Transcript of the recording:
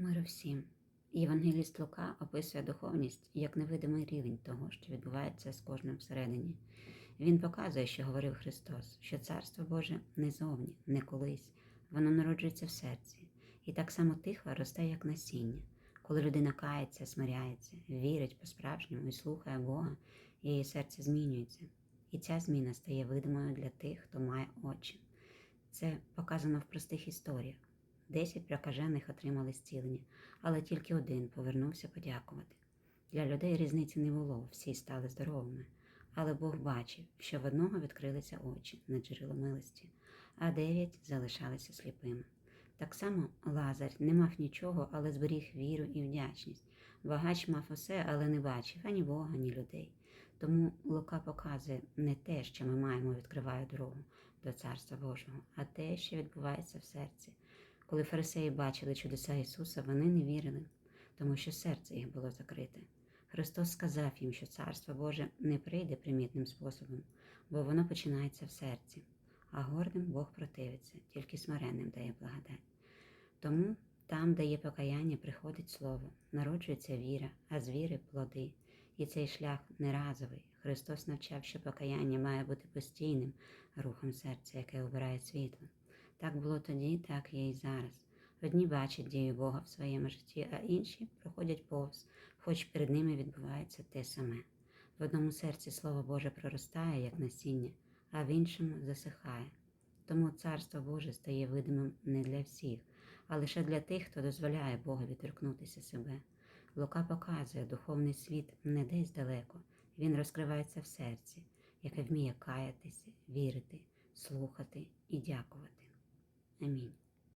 Миру всім. Євангеліст Лука описує духовність як невидимий рівень того, що відбувається з кожним всередині. Він показує, що говорив Христос, що Царство Боже не зовні, не колись, воно народжується в серці, і так само тихо росте, як насіння. Коли людина кається, смиряється, вірить по-справжньому і слухає Бога, її серце змінюється. І ця зміна стає видимою для тих, хто має очі. Це показано в простих історіях. Десять прокажених отримали зцілення, але тільки один повернувся подякувати. Для людей різниці не було, всі стали здоровими. Але Бог бачив, що в одного відкрилися очі на джерело милості, а дев'ять залишалися сліпими. Так само Лазар не мав нічого, але зберіг віру і вдячність. Багач мав усе, але не бачив ані Бога, ні людей. Тому Лука показує не те, що ми маємо, відкриває дорогу до Царства Божого, а те, що відбувається в серці. Коли фарисеї бачили чудеса Ісуса, вони не вірили, тому що серце їх було закрите. Христос сказав їм, що Царство Боже не прийде примітним способом, бо воно починається в серці, а гордим Бог противиться, тільки смиренним дає благодать. Тому там, де є покаяння, приходить слово, народжується віра, а з віри плоди. І цей шлях не разовий. Христос навчав, що покаяння має бути постійним рухом серця, яке обирає світло. Так було тоді, так є і зараз. Одні бачать дію Бога в своєму житті, а інші проходять повз, хоч перед ними відбувається те саме. В одному серці Слово Боже проростає, як насіння, а в іншому засихає. Тому Царство Боже стає видимим не для всіх, а лише для тих, хто дозволяє Богові торкнутися себе. Лука показує духовний світ не десь далеко, він розкривається в серці, яке вміє каятися, вірити, слухати і дякувати. I mean,